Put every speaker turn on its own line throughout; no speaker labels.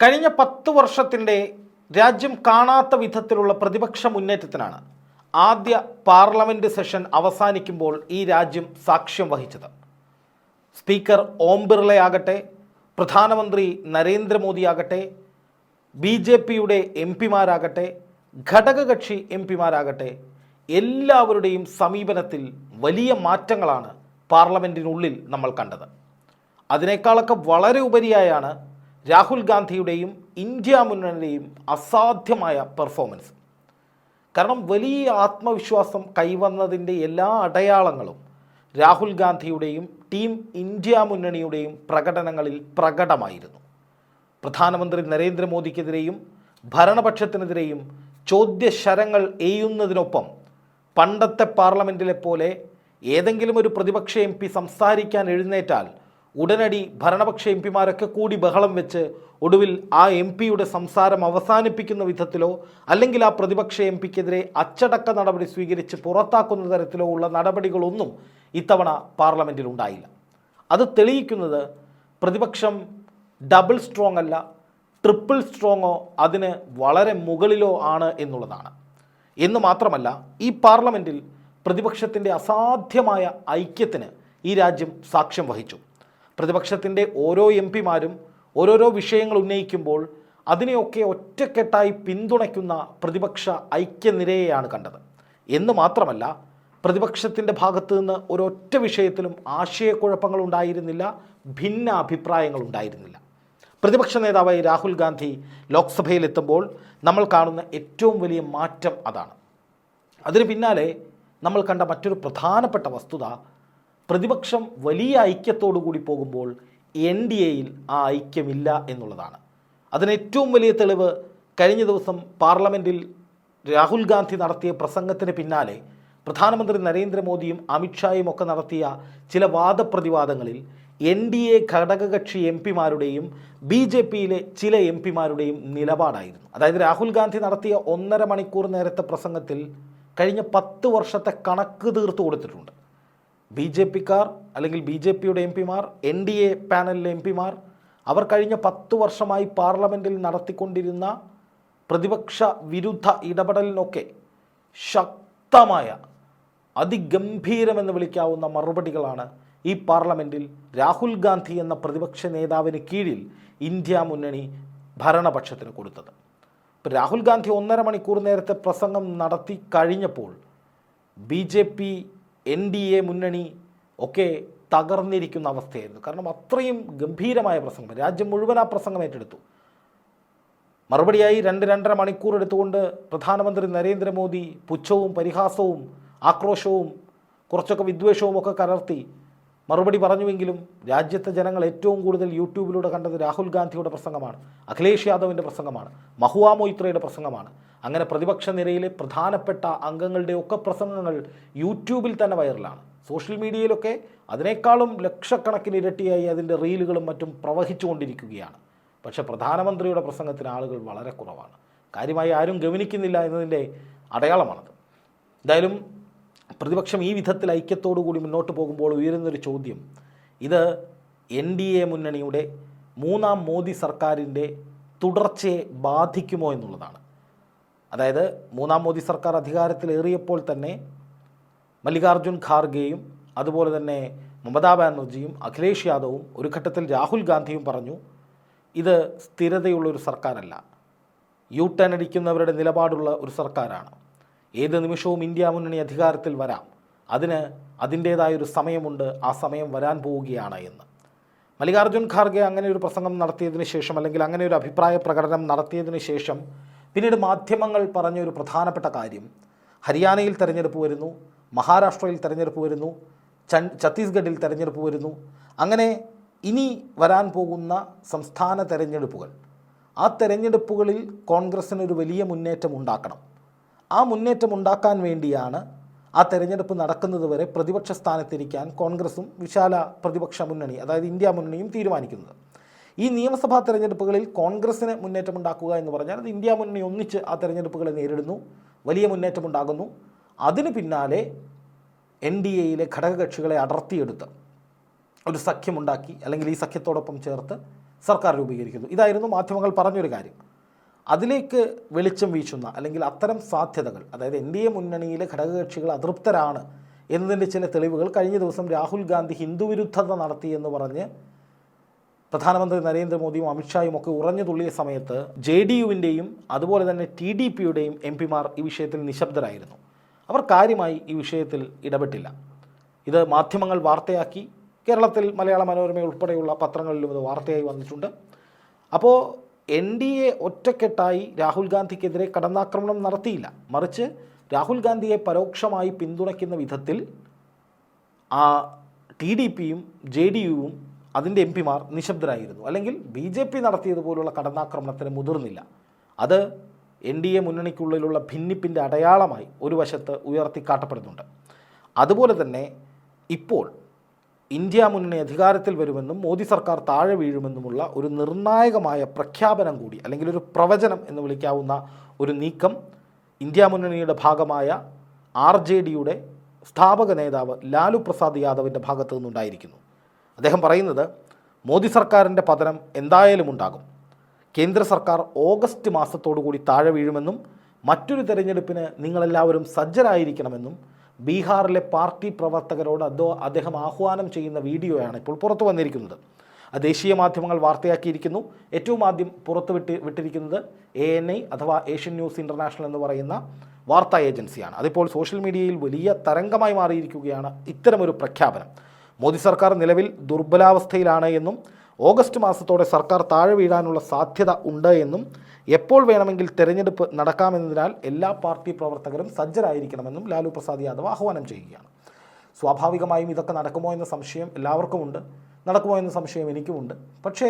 കഴിഞ്ഞ പത്ത് വർഷത്തിന്റെ രാജ്യം കാണാത്ത വിധത്തിലുള്ള പ്രതിപക്ഷ മുന്നേറ്റത്തിനാണ് ആദ്യ പാർലമെന്റ് സെഷൻ അവസാനിക്കുമ്പോൾ ഈ രാജ്യം സാക്ഷ്യം വഹിച്ചത്. സ്പീക്കർ ഓം ബിർളയാകട്ടെ പ്രധാനമന്ത്രി നരേന്ദ്രമോദിയാകട്ടെ ബി ജെ പിയുടെ എം പിമാരാകട്ടെ ഘടകകക്ഷി എം പിമാരാകട്ടെ എല്ലാവരുടെയും സമീപനത്തിൽ വലിയ മാറ്റങ്ങളാണ് പാർലമെന്റിനുള്ളിൽ നമ്മൾ കണ്ടത്. അതിനേക്കാളൊക്കെ വളരെ ഉപരിയായാണ് രാഹുൽ ഗാന്ധിയുടെയും ഇന്ത്യ മുന്നണിയുടെയും അസാധ്യമായ പെർഫോമൻസ് കാരണം വലിയ ആത്മവിശ്വാസം കൈവന്നതിന്റെ എല്ലാ അടയാളങ്ങളും രാഹുൽ ഗാന്ധിയുടെയും ടീം ഇന്ത്യ മുന്നണിയുടെയും പ്രകടനങ്ങളിൽ പ്രകടമായിരുന്നു. പ്രധാനമന്ത്രി നരേന്ദ്രമോദിക്കെതിരെയും ഭരണപക്ഷത്തിനെതിരെയും ചോദ്യശരങ്ങൾ എയ്യുന്നതിനൊപ്പം പണ്ടത്തെ പാർലമെന്റിലെ പോലെ ഏതെങ്കിലും ഒരു പ്രതിപക്ഷ എം പി സംസാരിക്കാൻ എഴുന്നേറ്റാൽ ഉടനടി ഭരണപക്ഷ എം പിമാരൊക്കെ കൂടി ബഹളം വെച്ച് ഒടുവിൽ ആ എം പിയുടെ സംസാരം അവസാനിപ്പിക്കുന്ന വിധത്തിലോ അല്ലെങ്കിൽ ആ പ്രതിപക്ഷ എം പിക്കെതിരെ അച്ചടക്ക നടപടി സ്വീകരിച്ച് പുറത്താക്കുന്ന തരത്തിലോ ഉള്ള നടപടികളൊന്നും ഇത്തവണ പാർലമെന്റിൽ ഉണ്ടായില്ല അത് തെളിയിക്കുന്നത് പ്രതിപക്ഷം ഡബിൾ സ്ട്രോങ് അല്ല ട്രിപ്പിൾ സ്ട്രോങ്ങോ അതിന് വളരെ മുകളിലോ ആണ് എന്നുള്ളതാണ്. എന്ന് മാത്രമല്ല ഈ പാർലമെന്റിൽ പ്രതിപക്ഷത്തിന്റെ അസാധ്യമായ ഐക്യത്തിന് ഈ രാജ്യം സാക്ഷ്യം വഹിച്ചു. പ്രതിപക്ഷത്തിന്റെ ഓരോ എം പിമാരും ഓരോരോ വിഷയങ്ങൾ ഉന്നയിക്കുമ്പോൾ അതിനെയൊക്കെ ഒറ്റക്കെട്ടായി പിന്തുണയ്ക്കുന്ന പ്രതിപക്ഷ ഐക്യനിരയെയാണ് കണ്ടത്. എന്ന് മാത്രമല്ല പ്രതിപക്ഷത്തിന്റെ ഭാഗത്തു നിന്ന് ഒരൊറ്റ വിഷയത്തിലും ആശയക്കുഴപ്പങ്ങൾ ഉണ്ടായിരുന്നില്ല ഭിന്ന അഭിപ്രായങ്ങൾ ഉണ്ടായിരുന്നില്ല. പ്രതിപക്ഷ നേതാവായി രാഹുൽ ഗാന്ധി ലോക്സഭയിലെത്തുമ്പോൾ നമ്മൾ കാണുന്ന ഏറ്റവും വലിയ മാറ്റം അതാണ്. അതിന് പിന്നാലെ നമ്മൾ കണ്ട മറ്റൊരു പ്രധാനപ്പെട്ട വസ്തുത പ്രതിപക്ഷം വലിയ ഐക്യത്തോടു കൂടി പോകുമ്പോൾ എൻ ഡി എയിൽ ആ ഐക്യമില്ല എന്നുള്ളതാണ്. അതിന് ഏറ്റവും വലിയ തെളിവ് കഴിഞ്ഞ ദിവസം പാർലമെന്റിൽ രാഹുൽ ഗാന്ധി നടത്തിയ പ്രസംഗത്തിന് പിന്നാലെ പ്രധാനമന്ത്രി നരേന്ദ്രമോദിയും അമിത്ഷായും ഒക്കെ നടത്തിയ ചില വാദപ്രതിവാദങ്ങളിൽ എൻ ഡി എ ഘടകകക്ഷി എം പിമാരുടെയും ബി ജെ പിയിലെ ചില എം പിമാരുടെയും നിലപാടായിരുന്നു. അതായത് രാഹുൽ ഗാന്ധി നടത്തിയ ഒന്നര മണിക്കൂർ നേരത്തെ പ്രസംഗത്തിൽ കഴിഞ്ഞ പത്ത് വർഷത്തെ കണക്ക് തീർത്തു കൊടുത്തിട്ടുണ്ട്. ബി ജെ പിക്കാർ അല്ലെങ്കിൽ ബി ജെ പിയുടെ എം പിമാർ എൻ ഡി എ പാനലിലെ എം പിമാർ അവർ കഴിഞ്ഞ പത്തു വർഷമായി പാർലമെന്റിൽ നടത്തിക്കൊണ്ടിരുന്ന പ്രതിപക്ഷ വിരുദ്ധ ഇടപെടലിനൊക്കെ ശക്തമായ അതിഗംഭീരമെന്ന് വിളിക്കാവുന്ന മറുപടികളാണ് ഈ പാർലമെന്റിൽ രാഹുൽ ഗാന്ധി എന്ന പ്രതിപക്ഷ നേതാവിന് കീഴിൽ ഇന്ത്യ മുന്നണി ഭരണപക്ഷത്തിന് കൊടുത്തത്. ഇപ്പോൾ രാഹുൽ ഗാന്ധി ഒന്നര മണിക്കൂർ നേരത്തെ പ്രസംഗം നടത്തി കഴിഞ്ഞപ്പോൾ B J P N D A മുന്നണി ഒക്കെ തകർന്നിരിക്കുന്ന അവസ്ഥയായിരുന്നു. കാരണം അത്രയും ഗംഭീരമായ പ്രസംഗം. രാജ്യം മുഴുവൻ ആ പ്രസംഗം ഏറ്റെടുത്തു. മറുപടിയായി രണ്ട് രണ്ടര മണിക്കൂർ എടുത്തുകൊണ്ട് പ്രധാനമന്ത്രി നരേന്ദ്രമോദി പുച്ഛവും പരിഹാസവും ആക്രോശവും കുറച്ചൊക്കെ വിദ്വേഷവും ഒക്കെ കലർത്തി മറുപടി പറഞ്ഞുവെങ്കിലും രാജ്യത്തെ ജനങ്ങൾ ഏറ്റവും കൂടുതൽ യൂട്യൂബിലൂടെ കണ്ടത് രാഹുൽ ഗാന്ധിയുടെ പ്രസംഗമാണ് അഖിലേഷ് യാദവിന്റെ പ്രസംഗമാണ് മഹുവാ മൊയ്ത്രയുടെ പ്രസംഗമാണ്. അങ്ങനെ പ്രതിപക്ഷ നിരയിലെ പ്രധാനപ്പെട്ട അംഗങ്ങളുടെ ഒക്കെ പ്രസംഗങ്ങൾ യൂട്യൂബിൽ തന്നെ വൈറലാണ്. സോഷ്യൽ മീഡിയയിലൊക്കെ അതിനേക്കാളും ലക്ഷക്കണക്കിന് ഇരട്ടിയായി അതിന്റെ റീലുകളും മറ്റും പ്രവഹിച്ചുകൊണ്ടിരിക്കുകയാണ്. പക്ഷേ പ്രധാനമന്ത്രിയുടെ പ്രസംഗത്തിന് ആളുകൾ വളരെ കുറവാണ്. കാര്യമായി ആരും ഗവനിക്കുന്നില്ല എന്നതിന്റെ അടയാളമാണത്. എന്തായാലും പ്രതിപക്ഷം ഈ വിധത്തിൽ ഐക്യത്തോടു കൂടി മുന്നോട്ട് പോകുമ്പോൾ ഉയരുന്നൊരു ചോദ്യം. ഇത് എൻ ഡി എ മുന്നണിയുടെ മൂന്നാം മോദി സർക്കാരിന്റെ തുടർച്ചയെ ബാധിക്കുമോ എന്നുള്ളതാണ്. അതായത് മൂന്നാം മോദി സർക്കാർ അധികാരത്തിലേറിയപ്പോൾ തന്നെ മല്ലികാർജുൻ ഖാർഗെയും അതുപോലെ തന്നെ മമതാ ബാനർജിയും അഖിലേഷ് യാദവും ഒരു ഘട്ടത്തിൽ രാഹുൽ ഗാന്ധിയും പറഞ്ഞു ഇത് സ്ഥിരതയുള്ള ഒരു സർക്കാരല്ല. യു ടേൺ അടിക്കുന്നവരുടെ നിലപാടുള്ള ഒരു സർക്കാരാണ്. ഏത് നിമിഷവും ഇന്ത്യ മുന്നണി അധികാരത്തിൽ വരാം. അതിന് അതിന്റേതായൊരു സമയമുണ്ട്. ആ സമയം വരാൻ പോവുകയാണ് എന്ന്. മല്ലികാർജുൻ ഖാർഗെ അങ്ങനെ ഒരു പ്രസംഗം നടത്തിയതിന് ശേഷം അല്ലെങ്കിൽ അങ്ങനെ ഒരു അഭിപ്രായ പ്രകടനം നടത്തിയതിന് ശേഷം പിന്നീട് മാധ്യമങ്ങൾ പറഞ്ഞ ഒരു പ്രധാനപ്പെട്ട കാര്യം ഹരിയാനയിൽ തെരഞ്ഞെടുപ്പ് വരുന്നു മഹാരാഷ്ട്രയിൽ തെരഞ്ഞെടുപ്പ് വരുന്നു ഛത്തീസ്ഗഡിൽ തെരഞ്ഞെടുപ്പ് വരുന്നു. അങ്ങനെ ഇനി വരാൻ പോകുന്ന സംസ്ഥാന തെരഞ്ഞെടുപ്പുകൾ. ആ തെരഞ്ഞെടുപ്പുകളിൽ കോൺഗ്രസ്സിന് ഒരു വലിയ മുന്നേറ്റം ഉണ്ടാക്കണം. ആ മുന്നേറ്റം ഉണ്ടാക്കാൻ വേണ്ടിയാണ് ആ തെരഞ്ഞെടുപ്പ് നടക്കുന്നത് വരെ പ്രതിപക്ഷ സ്ഥാനത്തിരിക്കാൻ കോൺഗ്രസും വിശാല പ്രതിപക്ഷ മുന്നണി അതായത് ഇന്ത്യ മുന്നണിയും തീരുമാനിക്കുന്നത്. ഈ നിയമസഭാ തെരഞ്ഞെടുപ്പുകളിൽ കോൺഗ്രസ്സിന് മുന്നേറ്റമുണ്ടാക്കുക എന്ന് പറഞ്ഞാൽ അത് ഇന്ത്യ മുന്നണി ഒന്നിച്ച് ആ തെരഞ്ഞെടുപ്പുകളെ നേരിടുന്നു വലിയ മുന്നേറ്റമുണ്ടാകുന്നു അതിന് പിന്നാലെ എൻ ഡി എയിലെ ഘടകകക്ഷികളെ അടർത്തിയെടുത്ത് ഒരു സഖ്യമുണ്ടാക്കി അല്ലെങ്കിൽ ഈ സഖ്യത്തോടൊപ്പം ചേർത്ത് സർക്കാർ രൂപീകരിക്കുന്നു. ഇതായിരുന്നു മാധ്യമങ്ങൾ പറഞ്ഞൊരു കാര്യം. അതിലേക്ക് വെളിച്ചം വീശുന്ന അല്ലെങ്കിൽ അത്തരം സാധ്യതകൾ അതായത് എൻ ഡി എ മുന്നണിയിലെ ഘടകകക്ഷികൾ അതൃപ്തരാണ് എന്നതിന്റെ ചില തെളിവുകൾ കഴിഞ്ഞ ദിവസം രാഹുൽ ഗാന്ധി ഹിന്ദുവിരുദ്ധത നടത്തിയെന്ന് പറഞ്ഞ് പ്രധാനമന്ത്രി നരേന്ദ്രമോദിയും അമിത്ഷായും ഒക്കെ ഉറഞ്ഞു തുള്ളിയ സമയത്ത് ജെ ഡി യുവിന്റെയും അതുപോലെ തന്നെ ടി ഡി പിയുടെയും എം പിമാർ ഈ വിഷയത്തിൽ നിശബ്ദരായിരുന്നു. അവർ കാര്യമായി ഈ വിഷയത്തിൽ ഇടപെട്ടില്ല. ഇത് മാധ്യമങ്ങൾ വാർത്തയാക്കി. കേരളത്തിൽ മലയാള മനോരമ ഉൾപ്പെടെയുള്ള പത്രങ്ങളിലും ഇത് വാർത്തയായി വന്നിട്ടുണ്ട്. അപ്പോൾ എൻ ഡി എ ഒറ്റക്കെട്ടായി രാഹുൽ ഗാന്ധിക്കെതിരെ കടന്നാക്രമണം നടത്തിയില്ല. മറിച്ച് രാഹുൽ ഗാന്ധിയെ പരോക്ഷമായി പിന്തുണയ്ക്കുന്ന വിധത്തിൽ ആ ടി ഡി പിയും ജെ ഡി യുവും അതിന്റെ എം പിമാർ നിശബ്ദരായിരുന്നു. അല്ലെങ്കിൽ ബി ജെ പി നടത്തിയതുപോലുള്ള കടന്നാക്രമണത്തിന് മുതിർന്നില്ല. അത് എൻ ഡി എ മുന്നണിക്കുള്ളിലുള്ള ഭിന്നിപ്പിന്റെ അടയാളമായി ഒരു വശത്ത് ഉയർത്തിക്കാട്ടപ്പെടുന്നുണ്ട്. അതുപോലെ തന്നെ ഇപ്പോൾ ഇന്ത്യ മുന്നണി അധികാരത്തിൽ വരുമെന്നും മോദി സർക്കാർ താഴെ വീഴുമെന്നുമുള്ള ഒരു നിർണായകമായ പ്രഖ്യാപനം കൂടി അല്ലെങ്കിൽ ഒരു പ്രവചനം എന്ന് വിളിക്കാവുന്ന ഒരു നീക്കം ഇന്ത്യ മുന്നണിയുടെ ഭാഗമായ ആർ ജെ ഡിയുടെ സ്ഥാപക നേതാവ് ലാലു പ്രസാദ് യാദവിന്റെ ഭാഗത്തു നിന്നുണ്ടായിരിക്കുന്നു. അദ്ദേഹം പറയുന്നത് മോദി സർക്കാരിന്റെ പതനം എന്തായാലും ഉണ്ടാകും. കേന്ദ്ര സർക്കാർ ഓഗസ്റ്റ് മാസത്തോടു കൂടി താഴെ വീഴുമെന്നും മറ്റൊരു തെരഞ്ഞെടുപ്പിന് നിങ്ങളെല്ലാവരും സജ്ജരായിരിക്കണമെന്നും ബീഹാറിലെ പാർട്ടി പ്രവർത്തകരോട് അതോ അദ്ദേഹം ആഹ്വാനം ചെയ്യുന്ന വീഡിയോയാണ് ഇപ്പോൾ പുറത്തു വന്നിരിക്കുന്നത്. ദേശീയ മാധ്യമങ്ങൾ വാർത്തയാക്കിയിരിക്കുന്നു. ഏറ്റവും ആദ്യം പുറത്തു വിട്ട് വിട്ടിരിക്കുന്നത് എ എൻ ഐ അഥവാ ഏഷ്യൻ ന്യൂസ് ഇന്റർനാഷണൽ എന്ന് പറയുന്ന വാർത്താ ഏജൻസിയാണ്. അതിപ്പോൾ സോഷ്യൽ മീഡിയയിൽ വലിയ തരംഗമായി മാറിയിരിക്കുകയാണ് ഇത്തരമൊരു പ്രഖ്യാപനം. മോദി സർക്കാർ നിലവിൽ ദുർബലാവസ്ഥയിലാണ് എന്നും ഓഗസ്റ്റ് മാസത്തോടെ സർക്കാർ താഴെ വീഴാനുള്ള സാധ്യത ഉണ്ട് എന്നും എപ്പോൾ വേണമെങ്കിൽ തെരഞ്ഞെടുപ്പ് നടക്കാമെന്നതിനാൽ എല്ലാ പാർട്ടി പ്രവർത്തകരും സജ്ജരായിരിക്കണമെന്നും ലാലു പ്രസാദ് യാദവ് ആഹ്വാനം ചെയ്യുകയാണ്. സ്വാഭാവികമായും ഇതൊക്കെ നടക്കുമോ എന്ന സംശയം എല്ലാവർക്കുമുണ്ട് നടക്കുമോ എന്ന സംശയം എനിക്കുമുണ്ട്. പക്ഷേ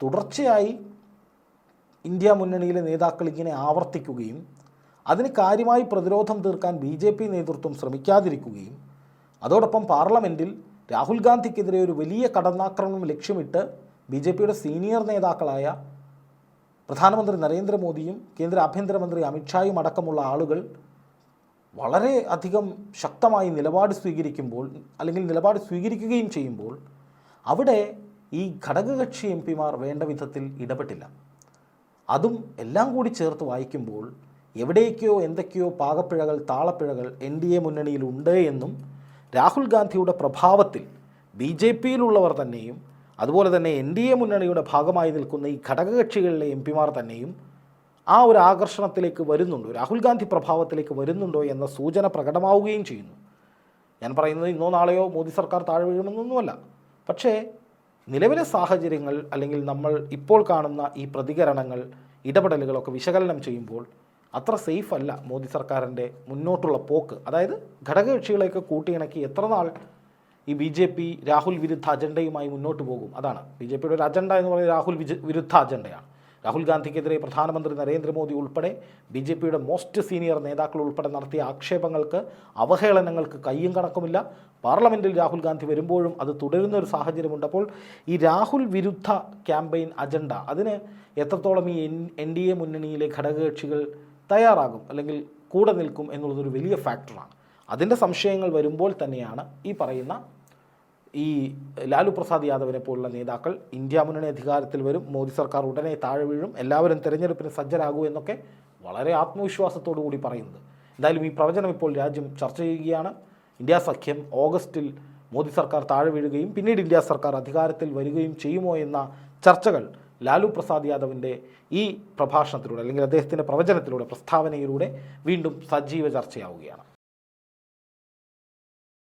തുടർച്ചയായി ഇന്ത്യ മുന്നണിയിലെ നേതാക്കൾ ഇങ്ങനെ ആവർത്തിക്കുകയും അതിന് കാര്യമായി പ്രതിരോധം തീർക്കാൻ ബി ജെ പി നേതൃത്വം ശ്രമിക്കാതിരിക്കുകയും അതോടൊപ്പം പാർലമെന്റിൽ രാഹുൽ ഗാന്ധിക്കെതിരെ ഒരു വലിയ കടന്നാക്രമണം ലക്ഷ്യമിട്ട് ബി ജെ പിയുടെ സീനിയർ നേതാക്കളായ പ്രധാനമന്ത്രി നരേന്ദ്രമോദിയും കേന്ദ്ര ആഭ്യന്തരമന്ത്രി അമിത്ഷായും അടക്കമുള്ള ആളുകൾ വളരെ അധികം ശക്തമായി നിലപാട് സ്വീകരിക്കുമ്പോൾ അല്ലെങ്കിൽ നിലപാട് സ്വീകരിക്കുകയും ചെയ്യുമ്പോൾ അവിടെ ഈ ഘടകകക്ഷി എം പിമാർ വേണ്ട വിധത്തിൽ ഇടപെട്ടില്ല. അതും എല്ലാം കൂടി ചേർത്ത് വായിക്കുമ്പോൾ എവിടേക്കോ എന്തൊക്കെയോ പാകപ്പിഴകൾ താളപ്പിഴകൾ എൻ ഡി എ മുന്നണിയിലുണ്ട് എന്നും രാഹുൽ ഗാന്ധിയുടെ പ്രഭാവത്തിൽ ബി ജെ പിയിലുള്ളവർ തന്നെയും അതുപോലെ തന്നെ എൻ ഡി എ മുന്നണിയുടെ ഭാഗമായി നിൽക്കുന്ന ഈ ഘടകകക്ഷികളിലെ എം പിമാർ തന്നെയും ആ ഒരു ആകർഷണത്തിലേക്ക് വരുന്നുണ്ടോ? രാഹുൽ ഗാന്ധി പ്രഭാവത്തിലേക്ക് വരുന്നുണ്ടോ എന്ന സൂചന പ്രകടമാവുകയും ചെയ്യുന്നു. ഞാൻ പറയുന്നത് ഇന്നോ നാളെയോ മോദി സർക്കാർ താഴെ വീഴുമെന്നൊന്നുമല്ല. പക്ഷേ നിലവിലെ സാഹചര്യങ്ങൾ അല്ലെങ്കിൽ നമ്മൾ ഇപ്പോൾ കാണുന്ന ഈ പ്രതികരണങ്ങൾ ഇടപെടലുകളൊക്കെ വിശകലനം ചെയ്യുമ്പോൾ അത്ര സേഫ് അല്ല മോദി സർക്കാരിന്റെ മുന്നോട്ടുള്ള പോക്ക്. അതായത് ഘടകകക്ഷികളെയൊക്കെ കൂട്ടിയിണക്കി എത്ര നാൾ ഈ ബി ജെ പി രാഹുൽ വിരുദ്ധ അജണ്ടയുമായി മുന്നോട്ട് പോകും. അതാണ്. ബി ജെ പിയുടെ ഒരു അജണ്ട എന്ന് പറയുന്നത് രാഹുൽ വിരുദ്ധ അജണ്ടയാണ്. രാഹുൽ ഗാന്ധിക്കെതിരെ പ്രധാനമന്ത്രി നരേന്ദ്രമോദി ഉൾപ്പെടെ ബി ജെ പിയുടെ മോസ്റ്റ് സീനിയർ നേതാക്കൾ ഉൾപ്പെടെ നടത്തിയ ആക്ഷേപങ്ങൾക്ക് അവഹേളനങ്ങൾക്ക് കയ്യും കണക്കുമില്ല. പാർലമെന്റിൽ രാഹുൽ ഗാന്ധി വരുമ്പോഴും അത് തുടരുന്ന ഒരു സാഹചര്യമുണ്ട് അപ്പോൾ ഈ രാഹുൽ വിരുദ്ധ ക്യാമ്പയിൻ അജണ്ട അതിന് എത്രത്തോളം ഈ എൻ ഡി എ മുന്നണിയിലെ ഘടകകക്ഷികൾ തയ്യാറാകും അല്ലെങ്കിൽ കൂടെ നിൽക്കും എന്നുള്ളതൊരു വലിയ ഫാക്ടറാണ്. അതിന്റെ സംശയങ്ങൾ വരുമ്പോൾ തന്നെയാണ് ഈ പറയുന്ന ഈ ലാലു പ്രസാദ് യാദവിനെ പോലുള്ള നേതാക്കൾ ഇന്ത്യ മുന്നണി അധികാരത്തിൽ വരും മോദി സർക്കാർ ഉടനെ താഴെ വീഴും എല്ലാവരും തെരഞ്ഞെടുപ്പിന് സജ്ജരാകൂ എന്നൊക്കെ വളരെ ആത്മവിശ്വാസത്തോടു കൂടി പറയുന്നത്. എന്തായാലും ഈ പ്രവചനം ഇപ്പോൾ രാജ്യം ചർച്ച ചെയ്യുകയാണ്. ഇന്ത്യ സഖ്യം ഓഗസ്റ്റിൽ മോദി സർക്കാർ താഴെ വീഴുകയും പിന്നീട് ഇന്ത്യ സർക്കാർ അധികാരത്തിൽ വരികയും ചെയ്യുമോ എന്ന ചർച്ചകൾ ലാലു പ്രസാദ് യാദവിന്റെ ഈ പ്രഭാഷണത്തിലൂടെ അല്ലെങ്കിൽ അദ്ദേഹത്തിന്റെ പ്രവചനത്തിലൂടെ പ്രസ്താവനയിലൂടെ വീണ്ടും സജീവ ചർച്ചയാവുകയാണ്.